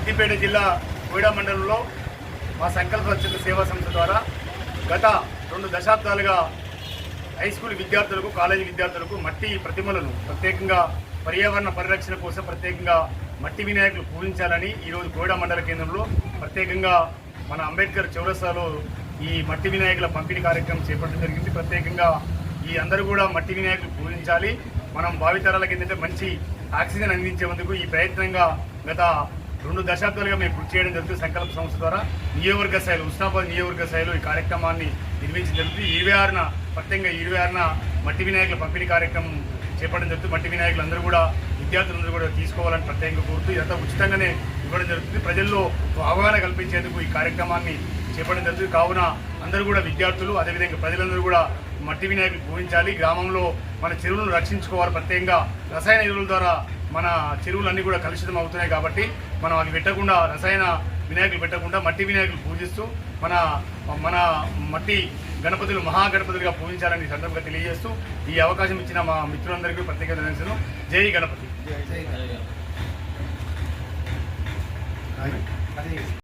సిద్దిపేట జిల్లా కోయిడా మండలంలో మా సంకల్ప రక్షక సేవా సంస్థ ద్వారా గత రెండు దశాబ్దాలుగా హై స్కూల్ విద్యార్థులకు కాలేజీ విద్యార్థులకు మట్టి ప్రతిమలను ప్రత్యేకంగా పర్యావరణ పరిరక్షణ కోసం ప్రత్యేకంగా మట్టి వినాయకులు పూజించాలని ఈరోజు కోయిడా మండల కేంద్రంలో ప్రత్యేకంగా మన అంబేద్కర్ చౌరస్తాలో ఈ మట్టి వినాయకుల పంపిణీ కార్యక్రమం చేపట్టడం జరిగింది. ప్రత్యేకంగా ఈ అందరూ కూడా మట్టి వినాయకులు పూజించాలి. మనం భావితరాల ఏంటంటే మంచి ఆక్సిజన్ అందించేందుకు ఈ ప్రయత్నంగా గత రెండు దశాబ్దాలుగా మేము కృషి చేయడం జరుగుతుంది సంకల్ప సంస్థ ద్వారా నియోజకవర్గ స్థాయిలో ఉస్నాబాద్ నియోజకవర్గ స్థాయిలో ఈ కార్యక్రమాన్ని నిర్మించడం జరుగుతుంది ఇరవై ఆరున ప్రత్యేకంగా ఇరవై ఆరున మట్టి వినాయకుల పంపిణీ కార్యక్రమం చేపట్టడం జరుగుతుంది మట్టి వినాయకులు అందరూ కూడా విద్యార్థులందరూ కూడా తీసుకోవాలని ప్రత్యేకంగా కోరుతూ ఇదంతా ఉచితంగానే ఇవ్వడం జరుగుతుంది. ప్రజల్లో అవగాహన కల్పించేందుకు ఈ కార్యక్రమాన్ని చేపట్టడం జరుగుతుంది. కావున అందరూ కూడా విద్యార్థులు అదేవిధంగా ప్రజలందరూ కూడా మట్టి వినాయకులు పూజించాలి. గ్రామంలో మన చెరువులను రక్షించుకోవాలి. ప్రత్యేకంగా రసాయన ఎరువుల ద్వారా మన చెరువులన్నీ కూడా కలుషితం అవుతున్నాయి కాబట్టి మనం అవి పెట్టకుండా రసాయన వినాయకులు పెట్టకుండా మట్టి వినాయకులు పూజిస్తూ మన మన మట్టి గణపతులు మహాగణపతులుగా పూజించాలని సందర్భంగా తెలియజేస్తూ ఈ అవకాశం ఇచ్చిన మా మిత్రులందరికీ ప్రత్యేక ధన్యవాదాలు జై గణపతి.